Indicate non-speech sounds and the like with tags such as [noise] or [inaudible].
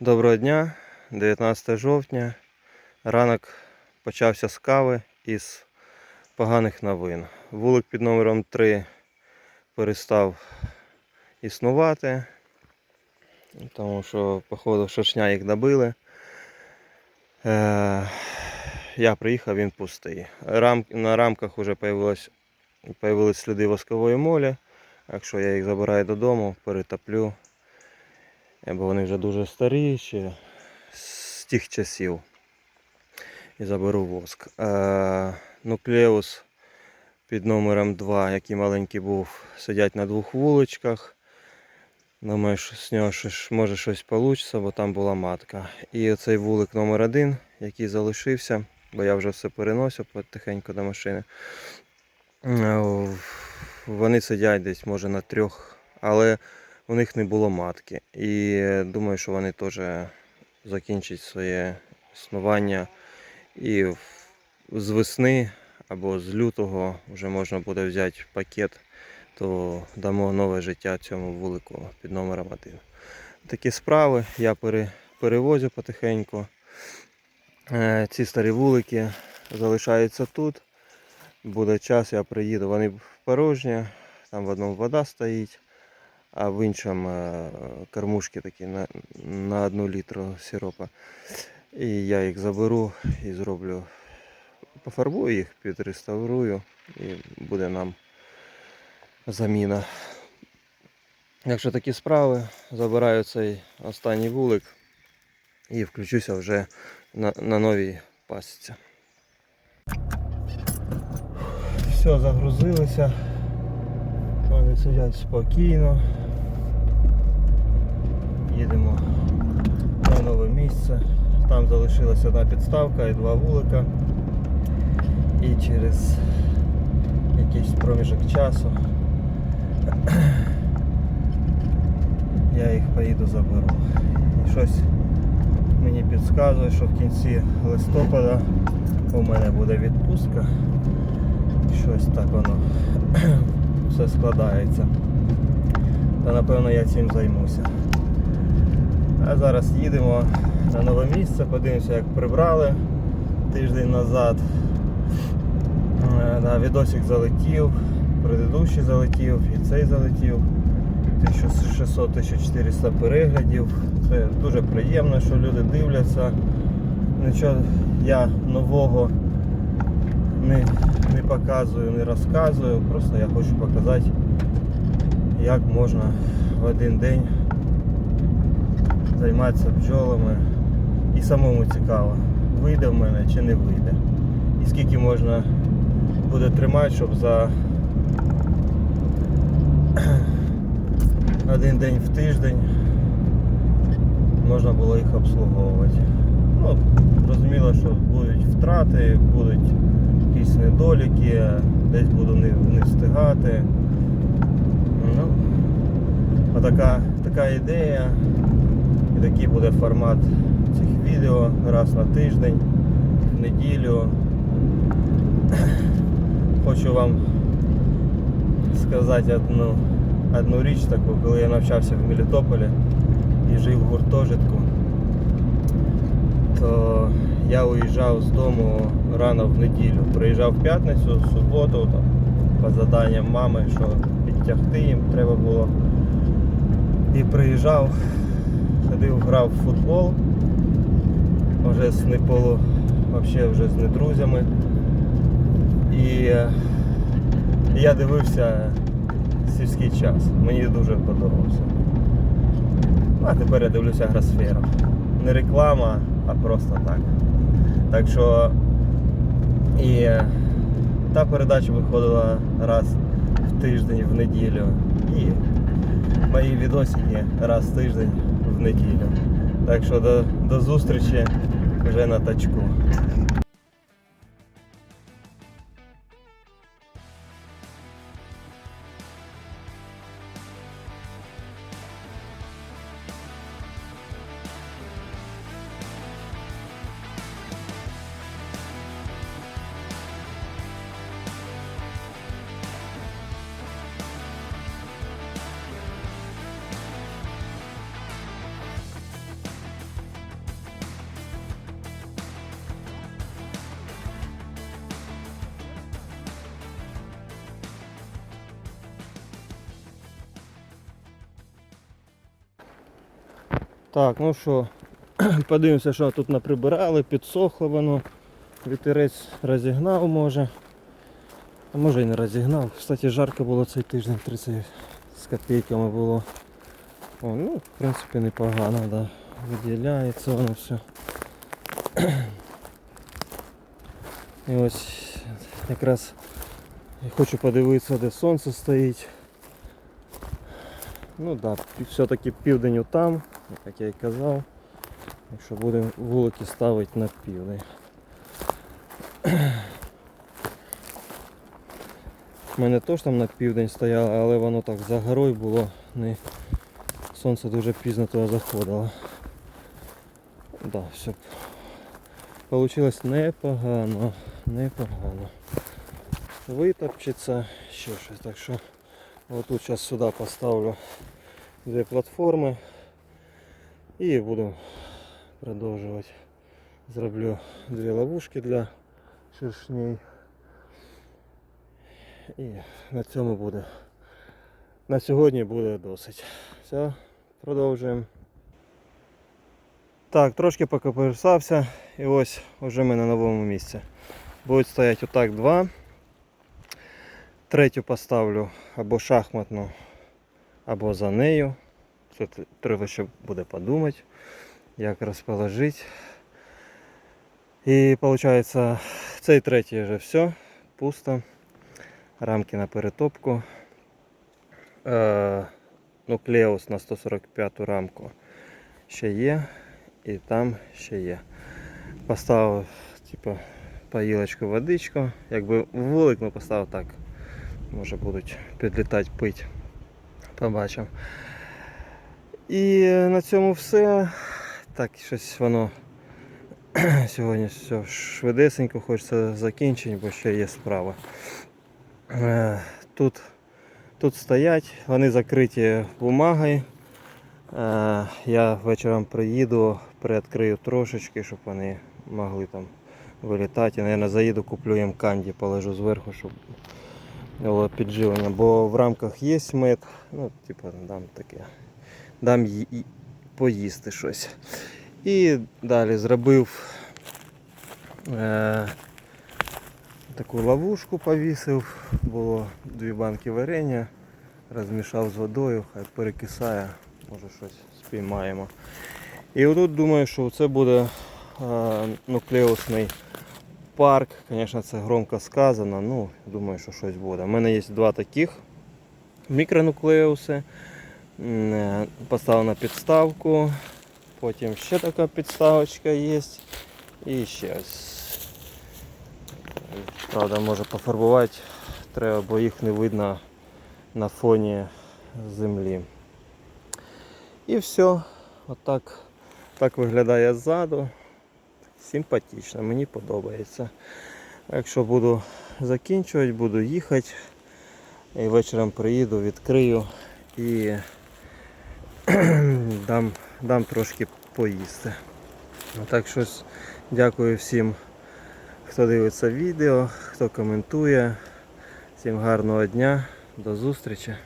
Доброго дня, 19 жовтня. Ранок почався з кави із поганих новин. Вулик під номером 3 перестав існувати, тому що, походу, шершня їх добили. Е, я приїхав, він пустий. На рамках вже появились сліди воскової молі. Якщо я їх забираю додому, перетоплю. Е, бо вони вже дуже старі ще з тих часів. І заберу воск. Е, нуклеус під номером 2, який маленький був, сидять на двох вуличках. Думаю, що з нього щось- може щось вийде, бо там була матка. І оцей вулик номер 1, який залишився, бо я вже все переносив потихеньку до машини. Е, Вони сидять десь, може, на трьох, але у них не було матки. І е, думаю, що вони теж закінчать своє існування. І з весни або з лютого вже можна буде взяти пакет, то дамо нове життя цьому вулику під номером 1. Такі справи я перевозю потихеньку. Е, Ці старі вулики залишаються тут. Буде час, я приїду. Вони порожні, там в одному вода стоїть а в іншому е, кормушки такі на, на одну літру сиропа. І я їх заберу і зроблю, пофарбую їх, підреставрую і буде нам заміна. Якщо такі справи, забираю цей останній вулик і включуся вже на, на новій пасіці. Все, загрузилися. Вони сидять спокійно. Їдемо на нове місце. Там залишилася одна підставка і два вулика. І через якийсь проміжок часу [clears throat] я їх поїду заберу. І щось мені підказує, що в кінці листопада у мене буде відпустка. Щось так воно [clears throat] все складається. Та напевно я цим займуся. А зараз їдемо на нове місце, подивимося, як прибрали тиждень назад. Е, Да, відосик залетів, предыдущий залетів і цей залетів. 1600-1400 переглядів. Це дуже приємно, що люди дивляться. Нічого я нового не, не показую, не розказую. Просто я хочу показати, як можна в один день займатися бджолами. І самому цікаво, вийде в мене чи не вийде. І скільки можна буде тримати, щоб за [clears throat] один день в тиждень можна було їх обслуговувати. Ну, зрозуміло, що будуть втрати, будуть якісь недоліки, десь буду не, не встигати. Ну, отака така ідея. І такий буде формат цих відео раз на тиждень, в неділю. [clears throat] Хочу вам сказати одну, одну річ таку, коли я навчався в Мелітополі і жив в гуртожитку, то я уїжджав з дому рано в неділю. Приїжджав в п'ятницю, в суботу, там, по заданням мами, що підтягти їм треба було. І приїжджав, ходив, грав в футбол, вже з неполу, взагалі вже з недрузями. І е, я дивився сільський час. Мені дуже подобався. Ну, а тепер я дивлюся гросферу. Не реклама, а просто так. Так що і е, та передача виходила раз в тиждень в неділю. І мої відосики раз в тиждень неділю. Так що до, до зустрічі вже на тачку. Так, ну що, [clears throat] подивимося, що тут наприбирали, підсохло воно. Вітерець розігнав може. А може і не розігнав. Кстати, жарко було цей тиждень 30 з копійками було. О, ну, в принципі, непогано, да. Виділяється воно все. І ось якраз я хочу подивитися, де сонце стоїть. Ну так, да, все-таки південь там, як я і казав. Якщо будемо вулики ставити на південь. У мене теж там на південь стояло, але воно так за горою було. Не... Сонце дуже пізно туди заходило. Да, все. Получилось непогано, непогано. Витопчеться, ще щось. Так що отут зараз сюди поставлю дві платформи і буду продовжувати. Зроблю дві ловушки для шершней. І на цьому буде. На сьогодні буде досить. Все, продовжуємо. Так, трошки покоперсався і ось вже ми на новому місці. Будуть стояти отак два. Третю поставлю або шахматну, або за нею. Це треба ще буде подумати, як розположити. І виходить, цей третій вже все, пусто. Рамки на перетопку. Е, нуклеус на 145 рамку ще є. І там ще є. Поставив типу, поїлочку водичку. Якби вулик ми поставив так. Може будуть підлітати пить. Побачимо. І на цьому все. Так, щось воно [clears throat] сьогодні все швидесенько хочеться закінчити, бо ще є справа. Е, Тут, тут стоять, вони закриті бумагою. Е, Я вечором приїду, приоткрию трошечки, щоб вони могли там вилітати. Мабуть, заїду, куплю їм канді, положу зверху, щоб було підживлення. Бо в рамках є мед, ну, типу, дам таке. Дам ї- ї- поїсти щось. І далі зробив е, таку ловушку повісив. Було дві банки варення, розмішав з водою, хай перекисає, може щось спіймаємо. І отут думаю, що це буде е, нуклеусний парк. Звісно, це громко сказано, ну думаю, що щось буде. У мене є два таких мікронуклеуси. Е, Поставив на підставку. Потім ще така підставочка є. І ще ось. Правда, може пофарбувати треба, бо їх не видно на фоні землі. І все. Отак так виглядає ззаду. Симпатично, мені подобається. Якщо буду закінчувати, буду їхати. І вечором приїду, відкрию і [clears throat] дам, дам трошки поїсти. Так що дякую всім, хто дивиться відео, хто коментує. Всім гарного дня, до зустрічі.